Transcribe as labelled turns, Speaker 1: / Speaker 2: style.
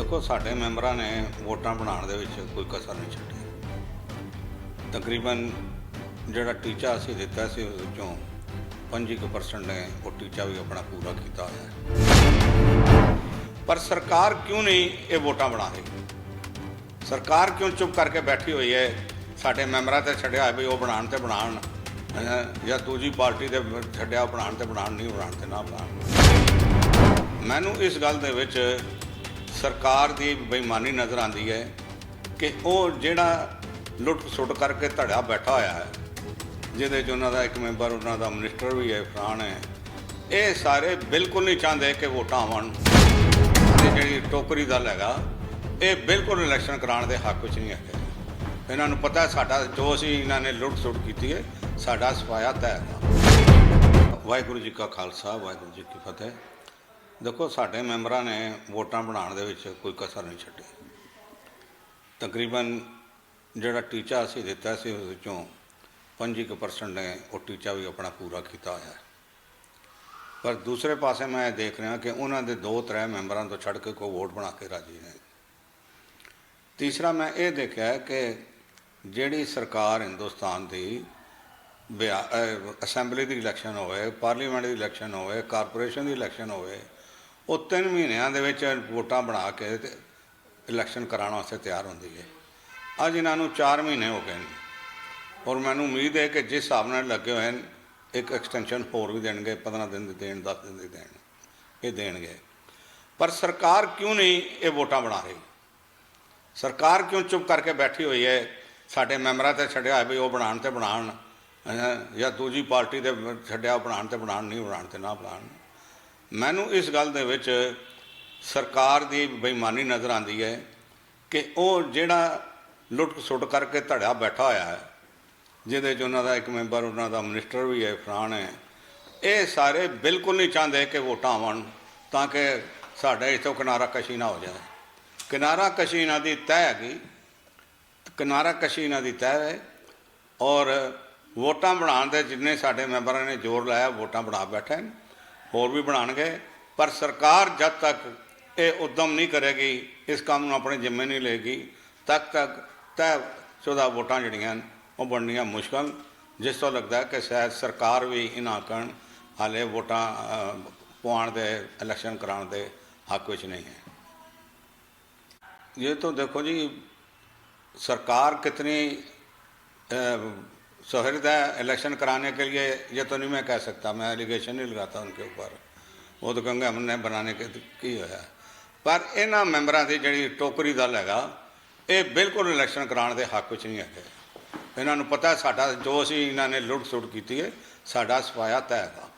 Speaker 1: ਦੇਖੋ, ਸਾਡੇ ਮੈਂਬਰਾਂ ਨੇ ਵੋਟਾਂ ਬਣਾਉਣ ਦੇ ਵਿੱਚ ਕੋਈ ਕਸਰ ਨਹੀਂ ਛੱਡੀ। ਤਕਰੀਬਨ ਜਿਹੜਾ ਟੀਚਾ ਅਸੀਂ ਦਿੱਤਾ ਸੀ, ਉਸ ਵਿੱਚੋਂ 25% ਨੇ ਉਹ ਟੀਚਾ ਵੀ ਆਪਣਾ ਪੂਰਾ ਕੀਤਾ ਹੋਇਆ ਪਰ ਸਰਕਾਰ ਕਿਉਂ ਨਹੀਂ ਇਹ ਵੋਟਾਂ ਬਣਾ ਰਹੀ? ਸਰਕਾਰ ਕਿਉਂ ਚੁੱਪ ਕਰਕੇ ਬੈਠੀ ਹੋਈ ਹੈ? ਸਾਡੇ ਮੈਂਬਰਾਂ ਤੇ ਛੱਡਿਆ ਹੋਇਆ ਵੀ ਉਹ ਬਣਾਉਣ ਤੇ ਬਣਾਉਣ ਜਾਂ ਦੂਜੀ ਪਾਰਟੀ ਦੇ ਛੱਡਿਆ ਬਣਾਉਣ ਤੇ ਬਣਾਉਣ, ਨਹੀਂ ਬਣਾਉਣ ਤੇ ਨਾ ਬਣਾਉਣ। ਮੈਨੂੰ ਇਸ ਗੱਲ ਦੇ ਵਿੱਚ ਸਰਕਾਰ ਦੀ ਬੇਈਮਾਨੀ ਨਜ਼ਰ ਆਉਂਦੀ ਹੈ ਕਿ ਉਹ ਜਿਹੜਾ ਲੁੱਟ ਸੁੱਟ ਕਰਕੇ ਧੜਿਆ ਬੈਠਾ ਹੋਇਆ ਹੈ, ਜਿਹਦੇ 'ਚ ਉਹਨਾਂ ਦਾ ਇੱਕ ਮੈਂਬਰ, ਉਹਨਾਂ ਦਾ ਮਿਨਿਸਟਰ ਵੀ ਹੈ ਫਰਾਨ ਹੈ, ਇਹ ਸਾਰੇ ਬਿਲਕੁਲ ਨਹੀਂ ਚਾਹੁੰਦੇ ਕਿ ਵੋਟਾਂ ਆਉਣ। ਤੇ ਜਿਹੜੀ ਟੋਕਰੀ ਦਲ ਹੈਗਾ, ਇਹ ਬਿਲਕੁਲ ਇਲੈਕਸ਼ਨ ਕਰਾਉਣ ਦੇ ਹੱਕ ਵਿੱਚ ਨਹੀਂ ਹੈਗੇ। ਇਹਨਾਂ ਨੂੰ ਪਤਾ ਸਾਡਾ, ਜੋ ਅਸੀਂ ਇਹਨਾਂ ਨੇ ਲੁੱਟ ਸੁੱਟ ਕੀਤੀ ਹੈ, ਸਾਡਾ ਸਫਾਇਆ ਤੈਅ ਵਾਹਿਗੁਰੂ ਜੀ ਕਾ ਖਾਲਸਾ, ਵਾਹਿਗੁਰੂ ਜੀ ਕੀ ਫਤਿਹ। ਦੇਖੋ, ਸਾਡੇ ਮੈਂਬਰਾਂ ਨੇ ਵੋਟਾਂ ਬਣਾਉਣ ਦੇ ਵਿੱਚ ਕੋਈ ਕਸਰ ਨਹੀਂ ਛੱਡੀ। ਤਕਰੀਬਨ ਜਿਹੜਾ ਟੀਚਾ ਅਸੀਂ ਦਿੱਤਾ ਸੀ, ਉਸ ਵਿੱਚੋਂ 25% ਨੇ ਉਹ ਟੀਚਾ ਵੀ ਆਪਣਾ ਪੂਰਾ ਕੀਤਾ ਹੋਇਆ ਹੈ। ਪਰ ਦੂਸਰੇ ਪਾਸੇ ਮੈਂ ਇਹ ਦੇਖ ਰਿਹਾ ਕਿ ਉਹਨਾਂ ਦੇ ਦੋ ਤਰ੍ਹਾਂ ਮੈਂਬਰਾਂ ਤੋਂ ਛੱਡ ਕੇ ਕੋਈ ਵੋਟ ਬਣਾ ਕੇ ਰਾਜੀ ਨੇ ਤੀਸਰਾ, ਮੈਂ ਇਹ ਦੇਖਿਆ ਕਿ ਜਿਹੜੀ ਸਰਕਾਰ ਹਿੰਦੁਸਤਾਨ ਦੀ ਬਿਆ- ਅਸੈਂਬਲੀ ਦੀ ਇਲੈਕਸ਼ਨ ਹੋਵੇ, ਪਾਰਲੀਮੈਂਟ ਦੀ ਇਲੈਕਸ਼ਨ ਹੋਵੇ, ਕਾਰਪੋਰੇਸ਼ਨ ਦੀ ਇਲੈਕਸ਼ਨ ਹੋਵੇ ਉਹ ਤਿੰਨ ਮਹੀਨਿਆਂ ਦੇ ਵਿੱਚ ਵੋਟਾਂ ਬਣਾ ਕੇ ਤੇ ਇਲੈਕਸ਼ਨ ਕਰਾਉਣ ਵਾਸਤੇ ਤਿਆਰ ਹੁੰਦੀ ਹੈ। ਅੱਜ ਇਹਨਾਂ ਨੂੰ 4 ਮਹੀਨੇ ਹੋ ਗਏ ਨੇ। ਔਰ ਮੈਨੂੰ ਉਮੀਦ ਹੈ ਕਿ ਜਿਸ ਹਿਸਾਬ ਨਾਲ ਲੱਗੇ ਹੋਏ ਨੇ ਇੱਕ ਐਕਸਟੈਂਸ਼ਨ ਹੋਰ ਵੀ ਦੇਣਗੇ 15 ਦਿਨ ਦੀ ਦੇਣ 10 ਦਿਨ ਦੀ ਦੇਣ, ਇਹ ਦੇਣਗੇ। ਪਰ ਸਰਕਾਰ ਕਿਉਂ ਨਹੀਂ ਇਹ ਵੋਟਾਂ ਬਣਾ ਰਹੀ? ਸਰਕਾਰ ਕਿਉਂ ਚੁੱਪ ਕਰਕੇ ਬੈਠੀ ਹੋਈ ਹੈ? ਸਾਡੇ ਮੈਂਬਰਾਂ ਤੇ ਛੱਡਿਆ ਹੋਇਆ ਵੀ ਉਹ ਬਣਾਉਣ ਤੇ ਬਣਾਉਣ ਜਾਂ ਦੂਜੀ ਪਾਰਟੀ ਦੇ ਛੱਡਿਆ ਬਣਾਉਣ ਤੇ ਬਣਾਉਣ, ਨਹੀਂ ਬਣਾਉਣ ਤੇ ਨਾ ਬਣਾਉਣ। ਮੈਨੂੰ ਇਸ ਗੱਲ ਦੇ ਵਿੱਚ ਸਰਕਾਰ ਦੀ ਬੇਈਮਾਨੀ ਨਜ਼ਰ ਆਉਂਦੀ ਹੈ ਕਿ ਉਹ ਜਿਹੜਾ ਲੁੱਟ ਸੁੱਟ ਕਰਕੇ ਧੜਿਆ ਬੈਠਾ ਹੋਇਆ ਹੈ, ਜਿਹਦੇ 'ਚ ਉਹਨਾਂ ਦਾ ਇੱਕ ਮੈਂਬਰ, ਉਹਨਾਂ ਦਾ ਮਿਨਿਸਟਰ ਵੀ ਹੈ ਫਰਾਨ ਹੈ, ਇਹ ਸਾਰੇ ਬਿਲਕੁਲ ਨਹੀਂ ਚਾਹੁੰਦੇ ਕਿ ਵੋਟਾਂ ਆਉਣ ਤਾਂ ਕਿ ਸਾਡੇ ਇੱਥੋਂ ਕਿਨਾਰਾ ਕਸ਼ੀ ਨਾ ਹੋ ਜਾਵੇ। ਕਿਨਾਰਾ ਕਸ਼ੀ ਇਹਨਾਂ ਦੀ ਤੈਅ ਹੈਗੀ, ਕਿਨਾਰਾ ਕਸ਼ੀ ਇਹਨਾਂ ਦੀ ਤੈਅ ਹੈ ਔਰ ਵੋਟਾਂ ਬਣਾਉਣ ਦੇ ਜਿੰਨੇ ਸਾਡੇ ਮੈਂਬਰਾਂ ਨੇ ਜ਼ੋਰ ਲਾਇਆ, ਵੋਟਾਂ ਬਣਾ ਬੈਠੇ ਨੇ। ਹੋਰ ਵੀ ਬਣਾਣਗੇ ਪਰ ਸਰਕਾਰ ਜਦ ਤੱਕ ਇਹ ਉਦਮ ਨਹੀਂ ਕਰੇਗੀ, ਇਸ ਕੰਮ ਨੂੰ ਆਪਣੇ ਜ਼ਿੰਮੇ ਨਹੀਂ ਲਏਗੀ, ਤਦ ਤੱਕ ਤੈ ਚੋਦਾ ਵੋਟਾਂ ਜਿਹੜੀਆਂ ਉਹ ਬਣਨੀਆਂ ਮੁਸ਼ਕਲ, ਜਿਸ ਤੋਂ ਲੱਗਦਾ ਕਿ ਸ਼ਾਇਦ ਸਰਕਾਰ ਵੀ ਇਹਨਾਂ ਕਣ ਹਾਲੇ ਵੋਟਾਂ ਪਵਾਉਣ ਦੇ, ਇਲੈਕਸ਼ਨ ਕਰਾਉਣ ਦੇ ਹੱਕ ਵਿੱਚ ਨਹੀਂ ਹੈ। ਇਹ ਤੋਂ ਦੇਖੋ ਜੀ, ਸਰਕਾਰ ਕਿਤਨੀ सहृद है इलेक्शन कराने के लिए ये तो नहीं मैं कह सकता मैं एलिगेशन नहीं लगाता उनके ऊपर वो तो कहेंगे हमने बनाने के की होया ਪਰ ਇਹਨਾਂ ਮੈਂਬਰਾਂ ਦੀ ਜਿਹੜੀ ਟੋਕਰੀ ਦਲ ਹੈਗਾ ਇਹ ਬਿਲਕੁਲ ਇਲੈਕਸ਼ਨ ਕਰਾਉਣ ਦੇ ਹੱਕ ਵਿੱਚ ਨਹੀਂ ਹੈਗੇ ਇਹਨਾਂ ਨੂੰ ਪਤਾ ਹੈ ਸਾਡਾ ਜੋ ਅਸੀਂ ਇਹਨਾਂ ਨੇ ਲੁੱਟ ਸੁੱਟ ਕੀਤੀ ਹੈ ਸਾਡਾ ਸਫਾਇਆ ਤੈਅ ਹੈਗਾ